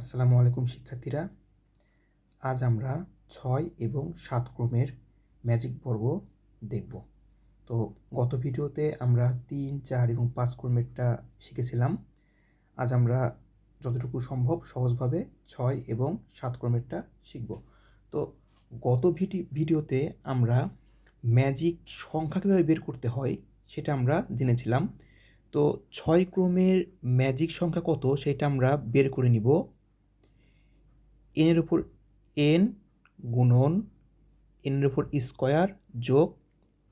আসসালামু আলাইকুম, শিক্ষার্থীরা। আজ আমরা ছয় এবং সাত ক্রমের ম্যাজিক পর্ব দেখব। তো গত ভিডিওতে আমরা তিন, চার এবং পাঁচ ক্রমেরটা শিখেছিলাম। আজ আমরা যতটুকু সম্ভব সহজভাবে ছয় এবং সাত ক্রমেরটা শিখব। তো গত ভিডি, ভিডিওতে আমরা ম্যাজিক সংখ্যা কীভাবে বের করতে হয় সেটা আমরা জেনেছিলাম। তো ছয় ক্রমের ম্যাজিক সংখ্যা কত সেটা আমরা বের করে নিব। এনের উপর এন গুণন এনের উপর স্কোয়ার যোগ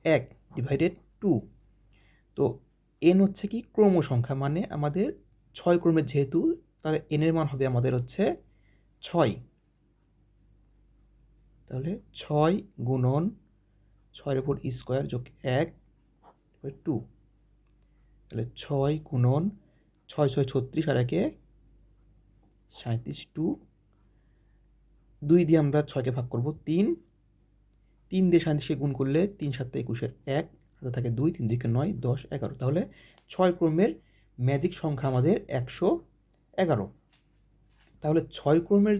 এক ডিভাইডেড টু তো এন হচ্ছে কি ক্রম সংখ্যা মানে আমাদের ছয় ক্রমের যেহেতু, তাহলে এনের মান হবে আমাদের হচ্ছে ছয়। তাহলে ছয় গুণন, ছয়ের উপর স্কোয়ার যোগ এক টু তাহলে ছয় গুণন, ছয় ছয়, ছত্রিশ আর একে সাঁত্রিশ টু দুই দিয়ে আমরা ছয়কে ভাগ করব তিন। তিন দিয়ে সাঁত্রিশকে গুণ করলে তিন সাতটা একুশের এক হাতে থাকে দুই, তিন দিকে নয়, দশ, এগারো। তাহলে ছয় ক্রমের ম্যাজিক সংখ্যা আমাদের একশো এগারো। তাহলে ছয় ক্রমের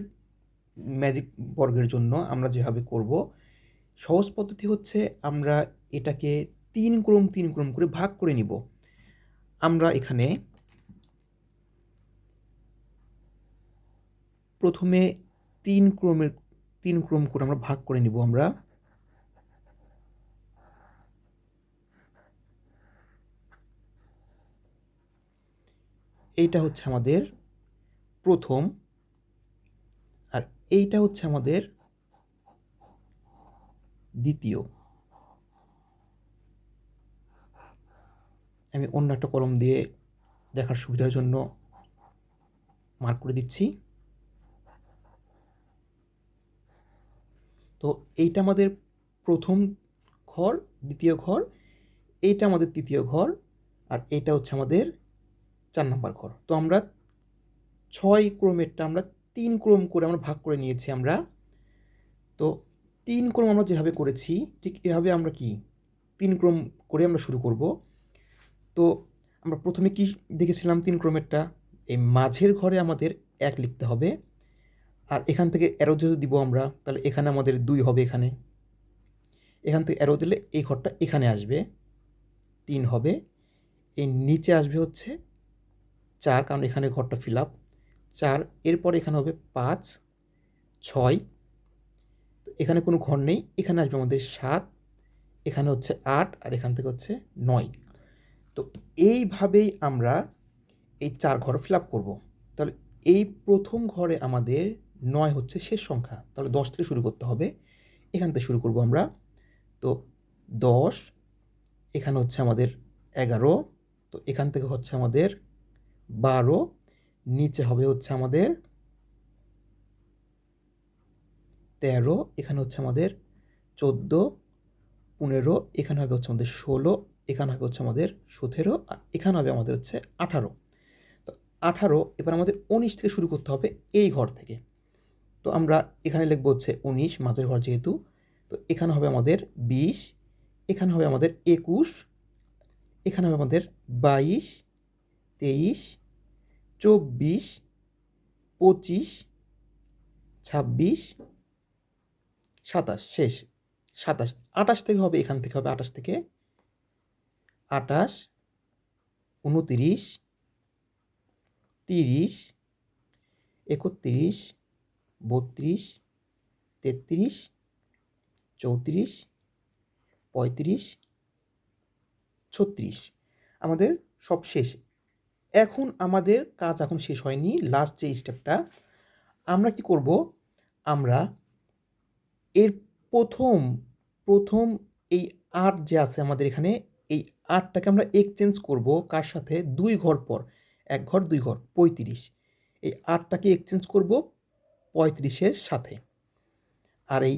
ম্যাজিক বর্গের জন্য আমরা যেভাবে করব, সহজ পদ্ধতি হচ্ছে আমরা এটাকে তিন ক্রম তিন ক্রম করে ভাগ করে নিব। আমরা এখানে প্রথমে তিন ক্রমের, তিন ক্রম করে আমরা ভাগ করে নিব আমরা। এইটা হচ্ছে আমাদের প্রথম আর এইটা হচ্ছে আমাদের দ্বিতীয়। আমি অন্য একটা কলম দিয়ে দেখার সুবিধার জন্য মার্ক করে দিচ্ছি। তো এইটা আমাদের প্রথম ঘর, দ্বিতীয় ঘর, এইটা আমাদের তৃতীয় ঘর, আর এটা হচ্ছে আমাদের চার নম্বর ঘর। তো আমরা ছয় ক্রমেরটা আমরা তিন ক্রম করে আমরা ভাগ করে নিয়েছি আমরা। তো তিন ক্রম আমরা যেভাবে করেছি, ঠিক এভাবে আমরা কি? তিন ক্রম করে আমরা শুরু করব। তো আমরা প্রথমে কি দেখেছিলাম তিন ক্রমেরটা? এই মাঝের ঘরে আমাদের এক লিখতে হবে। আর এখান থেকে অ্যারো যদি দিব আমরা, তাহলে এখানে আমাদের দুই হবে এখানে। এখান থেকে অ্যারো দিলে এই ঘরটা এখানে আসবে, তিন হবে। এই নিচে আসবে হচ্ছে চার, কারণ এখানে ঘরটা ফিল আপ চার, এরপর এখানে হবে পাঁচ, ছয়। তো এখানে কোনো ঘর নেই, এখানে আসবে আমাদের সাত, এখানে হচ্ছে আট, আর এখান থেকে হচ্ছে নয়। তো এইভাবেই আমরা এই চার ঘর ফিল আপ করব। তাহলে এই প্রথম ঘরে আমাদের নয় হচ্ছে শেষ সংখ্যা। তাহলে দশ থেকে শুরু করতে হবে। এখান থেকে শুরু করব আমরা। তো দশ, এখানে হচ্ছে আমাদের এগারো, তো এখান থেকে হচ্ছে আমাদের বারো, নিচে হবে হচ্ছে আমাদের তেরো, এখানে হচ্ছে আমাদের চোদ্দ, পনেরো, এখানে হবে হচ্ছে আমাদের ষোলো, এখানে হবে হচ্ছে আমাদের সতেরো, আর এখানে হবে আমাদের হচ্ছে আঠারো। তো আঠারো, এবার আমাদের উনিশ থেকে শুরু করতে হবে এই ঘর থেকে। তো আমরা এখানে লিখব হচ্ছে উনিশ মাঝের ঘর যেহেতু, তো এখানে হবে আমাদের বিশ, এখানে হবে আমাদের একুশ, এখানে হবে আমাদের বাইশ, তেইশ, চব্বিশ, পঁচিশ, ছাব্বিশ, সাতাশ, শেষ, সাতাশ, আটাশ থেকে হবে, এখান থেকে হবে আটাশ থেকে, আটাশ, উনতিরিশ, তিরিশ, একত্রিশ বত্রিশ, তেত্রিশ, চৌত্রিশ, পঁয়ত্রিশ, ছত্রিশ। আমাদের সব শেষ। এখন আমাদের কাজ এখন শেষ হয়নি। লাস্ট যে স্টেপটা আমরা কি করব? আমরা এর প্রথম প্রথম এই আট যে আছে আমাদের এখানে, এই আটটাকে আমরা এক্সচেঞ্জ করব কার সাথে? দুই ঘর পর। এক ঘর, দুই ঘর, পঁয়ত্রিশ। এই আটটাকে এক্সচেঞ্জ করব। পঁয়ত্রিশের সাথে। আর এই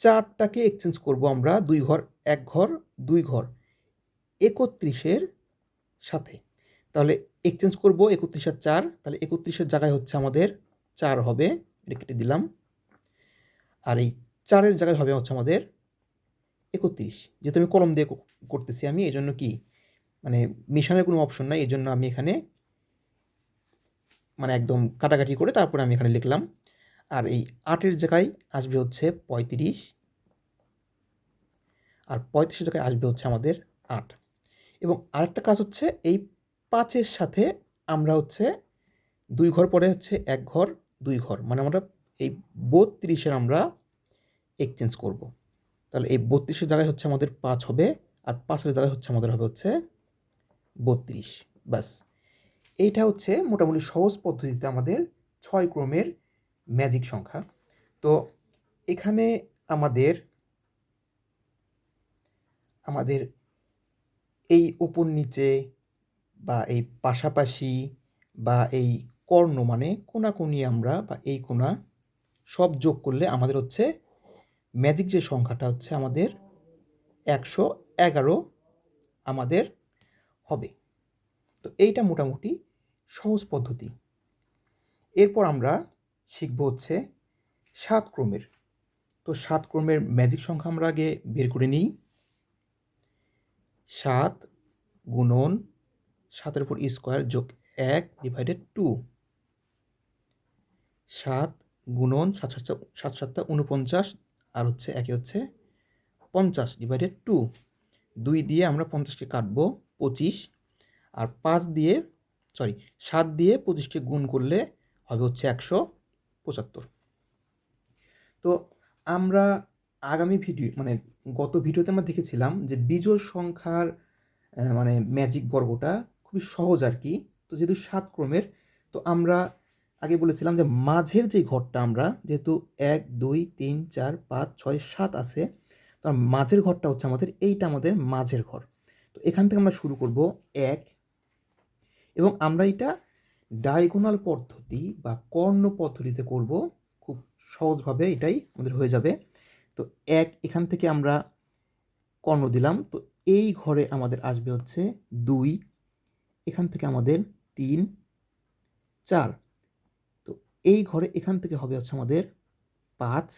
চারটাকে এক্সচেঞ্জ করব আমরা দুই ঘর, এক ঘর, দুই ঘর, একত্রিশের সাথে। তাহলে এক্সচেঞ্জ করব একত্রিশের চার, তাহলে একত্রিশের জায়গায় হচ্ছে আমাদের চার হবে, এটা কেটে দিলাম। আর এই চারের জায়গায় হবে হচ্ছে আমাদের একত্রিশ। যেহেতু আমি কলম দিয়ে করতেছি আমি এই জন্য কি? মানে মিশানের কোনো অপশন নাই এই জন্য আমি এখানে মানে একদম কাটাকাটি করে তারপরে আমি এখানে লিখলাম। আর এই আটের জায়গায় আসবে হচ্ছে পঁয়ত্রিশ। আর পঁয়ত্রিশের জায়গায় আসবে হচ্ছে আমাদের আট। এবং আরেকটা কাজ হচ্ছে এই পাঁচের সাথে আমরা হচ্ছে দুই ঘর পরে হচ্ছে এক ঘর, দুই ঘর। মানে আমরা এই বত্রিশের আমরা এক্সচেঞ্জ করব। তাহলে এই বত্রিশের জায়গায় হচ্ছে আমাদের পাঁচ হবে, আর পাঁচের জায়গায় হচ্ছে আমাদের হবে হচ্ছে বত্রিশ। ব্যাস। এইটা হচ্ছে মোটামুটি সহজ পদ্ধতিতে আমাদের ছয় ক্রমের ম্যাজিক সংখ্যা। তো এখানে আমাদের আমাদের এই উপর নিচে বা এই পাশাপাশি বা এই কর্ণ মানে কোনাকুনি আমরা বা এই কোনা সব যোগ করলে আমাদের হচ্ছে ম্যাজিক যে সংখ্যাটা হচ্ছে আমাদের একশো এগারো আমাদের হবে। তো এইটা মোটামুটি সহজ পদ্ধতি। এরপর আমরা শিখব হচ্ছে সাত ক্রমের। তো সাত ক্রমের ম্যাজিক সংখ্যা আমরা আগে বের করে নিই। সাত গুণন সাতের উপর স্কোয়ার যোগ এক ডিভাইডেড টু সাত গুণন সাত সাতটা সাত সাতটা উনপঞ্চাশ আর হচ্ছে একে হচ্ছে পঞ্চাশ ডিভাইডেড টু দুই দিয়ে আমরা পঞ্চাশকে কাটবো, পঁচিশ। আর পাঁচ দিয়ে সরি সাত দিয়ে পঁচিশকে গুণ করলে হবে হচ্ছে একশো পঁচাত্তর। তো আমরা আগামী ভিডিও মানে গত ভিডিওতে আমরা দেখেছিলাম যে বিজোড় সংখ্যার মানে ম্যাজিক বর্গটা খুবই সহজ আর কি। তো যেহেতু সাত ক্রমের, তো আমরা আগে বলেছিলাম যে মাঝের যে ঘরটা আমরা, যেহেতু এক, দুই, তিন, চার, পাঁচ, ছয়, সাত আছে, তো মাঝের ঘরটা হচ্ছে আমাদের, এইটা আমাদের মাঝের ঘর। তো এখান থেকে আমরা শুরু করব এক এবং আমরা এটা ডায়াগোনাল পদ্ধতি বা কর্ণ পদ্ধতিতে করব। খুব সহজভাবে এটাই আমাদের হয়ে যাবে। তো এক, এখান থেকে আমরা কর্ণ দিলাম। তো এই ঘরে আমাদের আসবে হচ্ছে দুই, এখান থেকে আমাদের তিন, চার। তো এই ঘরে এখান থেকে হবে হচ্ছে আমাদের পাঁচ,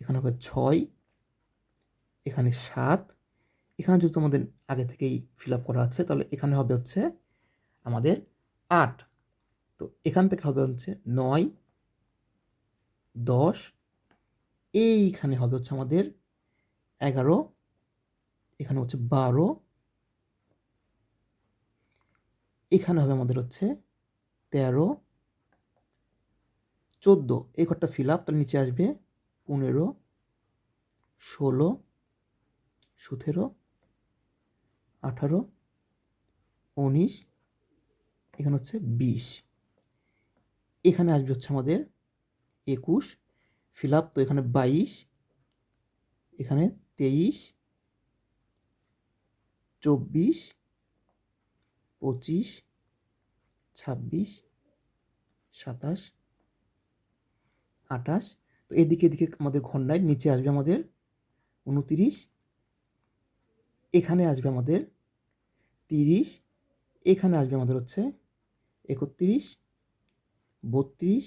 এখানে হবে ছয়, এখানে সাত এখানে যেহেতু আমাদের আগে থেকেই ফিল আপ করা আছে, তাহলে এখানে হবে হচ্ছে আমাদের আট। তো এখান থেকে হবে হচ্ছে নয়, দশ, এইখানে হবে হচ্ছে আমাদের এগারো, এখানে হচ্ছে বারো, এখানে হবে আমাদের হচ্ছে তেরো, চোদ্দ। এই ঘরটা ফিল আপ তাহলে নিচে আসবে পনেরো, ষোলো, সতেরো আঠারো, উনিশ, এখানে হচ্ছে বিশ। এখানে আসবে হচ্ছে আমাদের একুশ ফিল আপ তো এখানে বাইশ, এখানে তেইশ, চব্বিশ, পঁচিশ, ছাব্বিশ, সাতাশ, আঠাশ। তো এদিকে এদিকে আমাদের নাই নিচে আসবে আমাদের উনতিরিশ এখানে আসবে আমাদের তিরিশ, এখানে আসবে আমাদের হচ্ছে একত্রিশ, বত্রিশ,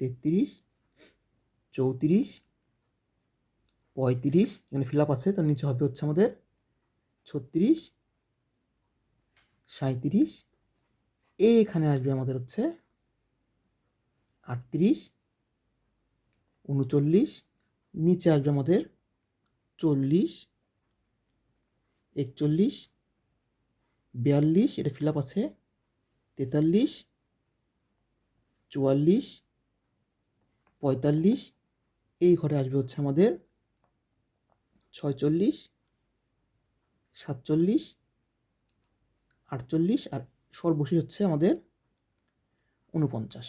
তেত্রিশ, চৌত্রিশ, পঁয়ত্রিশ, এখানে ফিল আপ আছে, তার নিচে হবে হচ্ছে আমাদের ছত্রিশ সাঁত্রিশ এখানে আসবে আমাদের হচ্ছে আটত্রিশ, উনচল্লিশ, নিচে আসবে আমাদের চল্লিশ একচল্লিশ, বিয়াল্লিশ, এটা ফিল আছে, তেতাল্লিশ, চুয়াল্লিশ, পঁয়তাল্লিশ, এই ঘরে আসবে হচ্ছে আমাদের ছয়চল্লিশ, সাতচল্লিশ, আটচল্লিশ আর সর্বশেষ হচ্ছে আমাদের উনপঞ্চাশ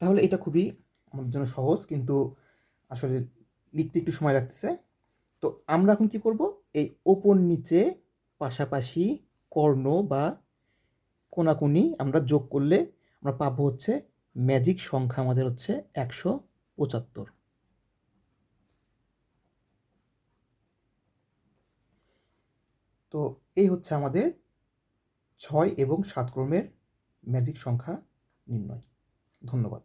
তাহলে এটা খুবই আমাদের জন্য সহজ, কিন্তু আসলে লিখতে একটু সময় লাগতেছে। তো আমরা এখন কি করব? এই ওপর নিচে পাশাপাশি কর্ণ বা কোনাকুনি আমরা যোগ করলে আমরা পাবো হচ্ছে ম্যাজিক সংখ্যা আমাদের হচ্ছে একশো পঁচাত্তর। তো এই হচ্ছে আমাদের ছয় এবং সাত ক্রমের ম্যাজিক সংখ্যা নির্ণয়। ধন্যবাদ।